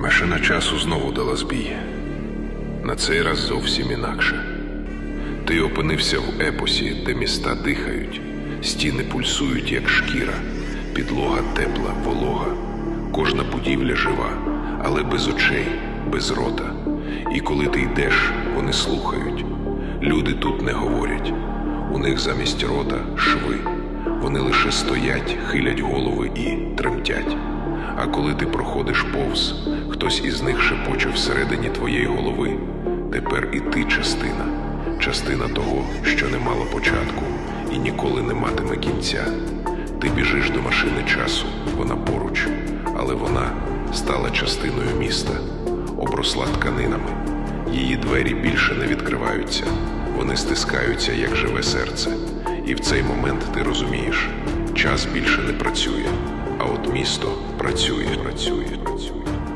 Машина часу знову дала збій. На цей раз зовсім інакше. Ти опинився в епосі, де міста дихають, стіни пульсують, як шкіра, підлога тепла, волога, кожна будівля жива, але без очей, без рота. І коли ти йдеш, вони слухають. Люди тут не говорять. У них замість рота шви. Вони лише стоять, хилять голови і тремтять. А коли ти проходиш повз, хтось із них шепоче всередині твоєї голови. Тепер і ти частина, частина того, що не мало початку і ніколи не матиме кінця. Ти біжиш до машини часу, вона поруч, але вона стала частиною міста, обросла тканинами. Її двері більше не відкриваються, вони стискаються, як живе серце. І в цей момент ти розумієш, час більше не працює, місто працює, працює, працює.